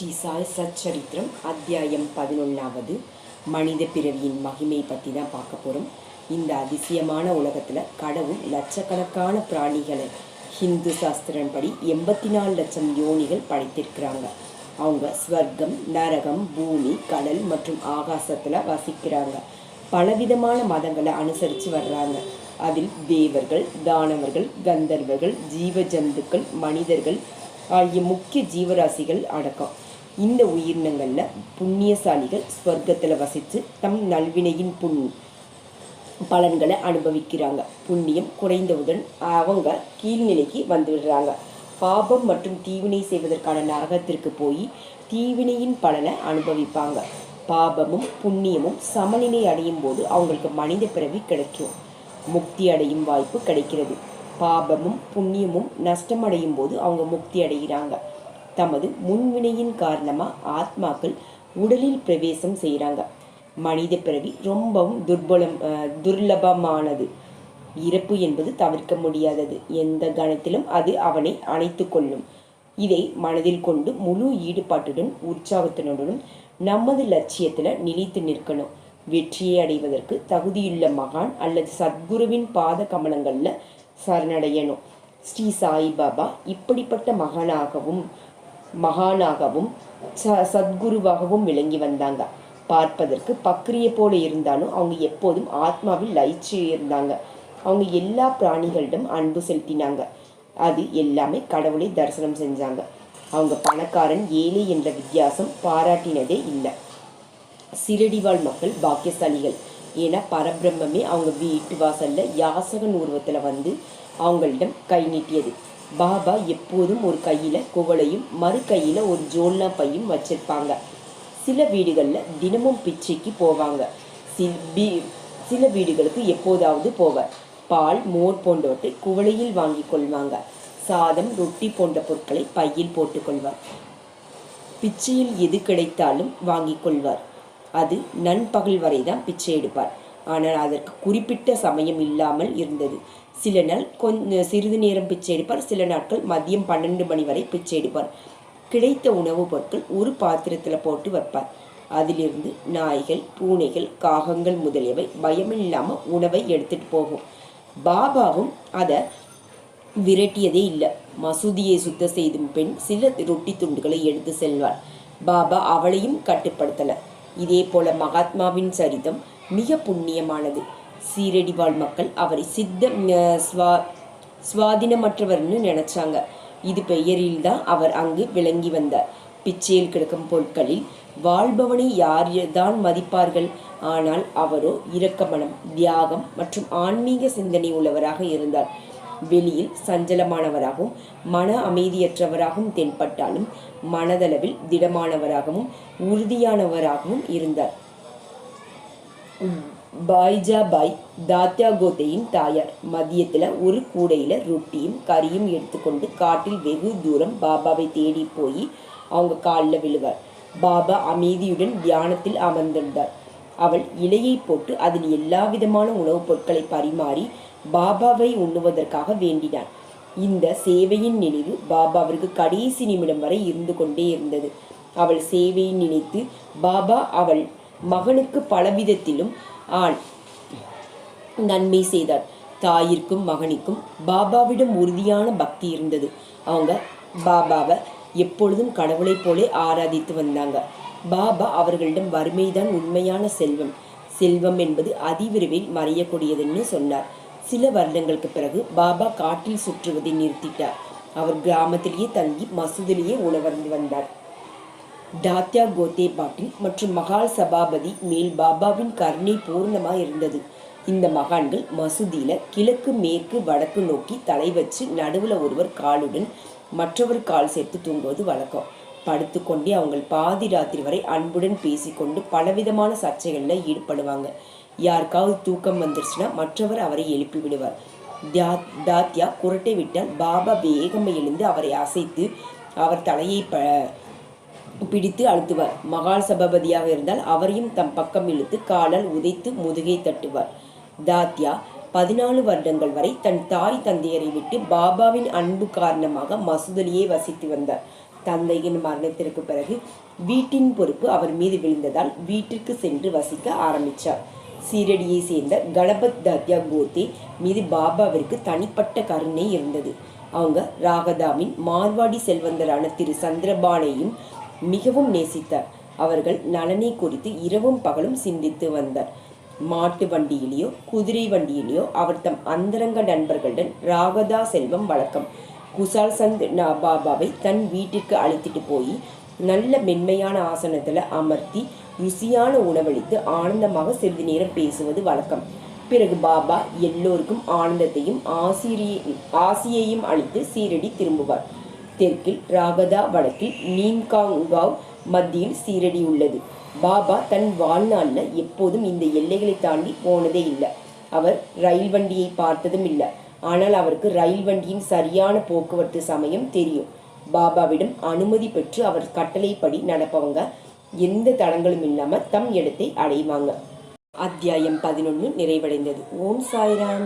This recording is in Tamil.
ஸ்ரீ சாய் சச்சரித்திரம் அத்தியாயம் பதினொன்றாவது மனித பிறவியின் மகிமை பற்றி தான் பார்க்க போகிறோம் இந்த அதிசயமான உலகத்தில் கடவுள் லட்சக்கணக்கான பிராணிகளை ஹிந்து சாஸ்திரன்படி எண்பத்தி நாலு லட்சம் யோனிகள் படைத்திருக்கிறாங்க. அவங்க ஸ்வர்க்கம் நரகம் பூமி கடல் மற்றும் ஆகாசத்தில் வசிக்கிறாங்க. பலவிதமான மதங்களை அனுசரித்து வர்றாங்க. அதில் தேவர்கள் தானவர்கள் கந்தர்வர்கள் ஜீவ ஜந்துக்கள் மனிதர்கள் ஆகிய முக்கிய ஜீவராசிகள் அடக்கம். இந்த உயிரினங்களில் புண்ணியசாலிகள் ஸ்வர்க்கத்தில் வசித்து தம் நல்வினையின் புண் பலன்களை அனுபவிக்கிறாங்க. புண்ணியம் குறைந்தவுடன் அவங்க கீழ்நிலைக்கு வந்துவிடுறாங்க. பாபம் மற்றும் தீவினை செய்வதற்கான நரகத்திற்கு போய் தீவினையின் பலனை அனுபவிப்பாங்க. பாபமும் புண்ணியமும் சமநிலை அடையும் போது அவங்களுக்கு மனித பிறவி கிடைக்கும். முக்தி அடையும் வாய்ப்பு கிடைக்கிறது. பாபமும் புண்ணியமும் நஷ்டமடையும் போது அவங்க முக்தி அடைகிறாங்க. தமது முன்வினையின் காரணமாக ஆத்மாக்கள் உடலில் பிரவேசம் செய்கிறாங்க மனித பிறவி ரொம்பவும் துர்பலம் துர்லபமானது. இறப்பு என்பது தவிர்க்க முடியாதது. எந்த கணத்திலும் அது அவனை அணைத்து கொள்ளும். இதை மனதில் கொண்டு முழு ஈடுபாட்டுடன் உற்சாகத்தினுடனும் நமது லட்சியத்தில் நிலைத்து நிற்கணும். வெற்றியை அடைவதற்கு தகுதியுள்ள மகான் அல்லது சத்குருவின் பாத கமலங்களில் சரணடையணும். ஸ்ரீ சாய்பாபா இப்படிப்பட்ட மகனாகவும் மகானாகவும் ச சத்குருவாகவும் விளங்கி வந்தாங்க. பார்ப்பதற்கு பக்ரிய போல இருந்தாலும் அவங்க எப்போதும் ஆத்மாவில் லயிச்சு இருந்தாங்க. அவங்க எல்லா பிராணிகளிடம் அன்பு செலுத்தினாங்க. அது எல்லாமே கடவுளை தரிசனம் செஞ்சாங்க. அவங்க பணக்காரன் ஏழை என்ற வித்தியாசம் பாராட்டினதே இல்லை. சிறடிவாழ் மக்கள் பாக்கியசாலிகள். ஏன்னா பரபிரம்மே அவங்க வீட்டு வாசல்ல யாசகன் உருவத்தில் வந்து அவங்களிடம் கை நீட்டியது. பாபா எப்போதும் ஒரு கையில் குவளையும் மறு கையில் ஒரு ஜோல்னா பையும் வச்சிருப்பாங்க. சில வீடுகளில் தினமும் பிச்சைக்கு போவாங்க. சில் பி சில வீடுகளுக்கு எப்போதாவது போவார் பால் மோர் போன்றவற்றை குவளையில் வாங்கி கொள்வாங்க. சாதம் ரொட்டி போன்ற பொருட்களை பையில் போட்டுக்கொள்வார் பிச்சையில் எது கிடைத்தாலும் வாங்கி கொள்வார். அது நண்பகல் வரை தான் பிச்சை எடுப்பார். ஆனால் அதற்கு குறிப்பிட்ட சமயம் இல்லாமல் இருந்தது. சில நாள் கொஞ்ச சிறிது நேரம் பிச்சை எடுப்பார் சில நாட்கள் மதியம் பன்னெண்டு மணி வரை பிச்சை எடுப்பார் கிடைத்த உணவுப் பொருட்கள் ஒரு பாத்திரத்தில் போட்டு வைப்பார். அதிலிருந்து நாய்கள் பூனைகள் காகங்கள் முதலியவை பயமில்லாமல் உணவை எடுத்துட்டு போகும். பாபாவும் அதை விரட்டியதே இல்லை. மசூதியை சுத்தம் செய்தும் பெண் சில ரொட்டி துண்டுகளை எடுத்து செல்வார் பாபா அவளையும் கட்டுப்படுத்தல. இதே போல மகாத்மாவின் சரிதம் மிக புண்ணியமானது. சீரடிவாழ் மக்கள் அவரை சித்த ஸ்வா சுவாதீனமற்றவர்னு நினைச்சாங்க. இது பெயரில் தான் அவர் அங்கு விளங்கி வந்தார். பிச்சையில் கிடக்கும் பொருட்களில் வாழ்பவனை யார் தான் மதிப்பார்கள்? ஆனால் அவரோ இரக்கமனம் தியாகம் மற்றும் ஆன்மீக சிந்தனை உள்ளவராக இருந்தார். வெளியில் சஞ்சலமானவராகவும் மன அமைதியற்றவராகவும் தென்பட்டாலும் மனதளவில் திடமானவராகவும் உறுதியானவராகவும் இருந்தார். பாய்ஜா பாய் தாத்யா கோதையின் தாயார். மதியத்தில் ஒரு கூடையில் ரொட்டியும் கறியும் எடுத்துக்கொண்டு காட்டில் வெகு தூரம் பாபாவை தேடி போய் அவங்க காலில் விழுவார். பாபா அமைதியுடன் தியானத்தில் அமர்ந்திருந்தார். அவள் இலையை போட்டு அதில் எல்லா விதமான உணவுப் பொருட்களை பரிமாறி பாபாவை உண்ணுவதற்காக வேண்டினார் இந்த சேவையின் நினைவு பாபாவிற்கு கடைசி நிமிடம் வரை இருந்து கொண்டே இருந்தது. அவள் சேவையை நினைத்து பாபா அவள் மகனுக்கு பலவிதத்திலும் ஆண் நன்மை செய்தார். தாயிற்கும் மகனுக்கும் பாபாவிடம் உறுதியான பக்தி இருந்தது. அவங்க பாபாவை எப்பொழுதும் கடவுளைப் போலே ஆராதித்து வந்தாங்க. பாபா அவர்களிடம் வறுமைதான் உண்மையான செல்வம். செல்வம் என்பது அதிவிரைவில் மறையக்கூடியதுன்னு சொன்னார். சில வருடங்களுக்கு பிறகு பாபா காட்டில் சுற்றுவதை நிறுத்திட்டார். அவர் கிராமத்திலேயே தங்கி மசூதிலேயே உணவர்ந்து வந்தார். டாத்யா கோத்தே பாட்டில் மற்றும் மகால் சபாபதி மேல் பாபாவின் கருணை பூர்ணமாக இருந்தது. இந்த மகான்கள் மசூதியில கிழக்கு மேற்கு வடக்கு நோக்கி தலை வச்சு நடுவுல ஒருவர் காலுடன் மற்றவர் கால் சேர்த்து தூங்குவது வழக்கம். படுத்துக்கொண்டே அவங்க பாதி ராத்திரி வரை அன்புடன் பேசிக்கொண்டு பலவிதமான சர்ச்சைகளில் ஈடுபடுவாங்க. யாருக்காவது தூக்கம் வந்துருச்சுன்னா மற்றவர் அவரை எழுப்பி விடுவார். தியா தாத்யா குரட்டை விட்டால் பாபா வேகமாக எழுந்து அவரை அசைத்து அவர் தலையை ப பிடித்து அழுத்துவார். மகால் சபாபதியாக இருந்தால் அவரையும் தம் பக்கம் இழுத்து காலால் உதைத்து முதுகை தட்டுவார். தாத்யா பதினாலு வருடங்கள் வரை தன் தாய் தந்தையரை விட்டு பாபாவின் அன்பு காரணமாக மசூதிலேயே வசித்து வந்தார். தந்தையின் மரணத்திற்கு பிறகு வீட்டின் பொறுப்பு அவர் மீது விழுந்ததால் வீட்டிற்கு சென்று வசிக்க ஆரம்பித்தார் சீரடியை சேர்ந்த கணபத் தாத்யா கோத்தே மீது பாபாவிற்கு தனிப்பட்ட கருணை இருந்தது. அவங்க ராகதாவின் மார்வாடி செல்வந்தரான திரு சந்திரபானையும் மிகவும் நேசித்தார். அவர்கள் நலனை குறித்து இரவும் பகலும் சிந்தித்து வந்தார். மாட்டு வண்டியிலேயோ குதிரை வண்டியிலேயோ அவர் தம் அந்தரங்க நண்பர்களுடன் ராகதா செல்வம் வழக்கம். குசால் சந்த் பாபாவை தன் வீட்டிற்கு அழைத்துட்டு போய் நல்ல மென்மையான ஆசனத்தில் அமர்த்தி ருசியான உணவளித்து ஆனந்தமாக சிறிது நேரம் பேசுவது வழக்கம். பிறகு பாபா எல்லோருக்கும் ஆனந்தத்தையும் ஆசிரியை ஆசியையும் அளித்து சீரடி திரும்புவார். தெற்கில் ராகதா வடக்கில் நீம்காங்காவ் மத்தியில் சீரடி உள்ளது பாபா தன் வாழ்நாளில் எப்போதும் இந்த எல்லைகளை தாண்டி போனதே இல்லை. அவர் ரயில் வண்டியை பார்த்ததும் இல்லை. ஆனால் அவருக்கு ரயில் வண்டியின் சரியான போக்குவரத்து சமயம் தெரியும். பாபாவிடம் அனுமதி பெற்று அவர் கட்டளைப்படி நடப்பவங்க எந்த தடங்களும் இல்லாமல் தம் இடத்தை அடைவாங்க. அத்தியாயம் பதினொன்று நிறைவடைந்தது. ஓம் சாய்ராம்.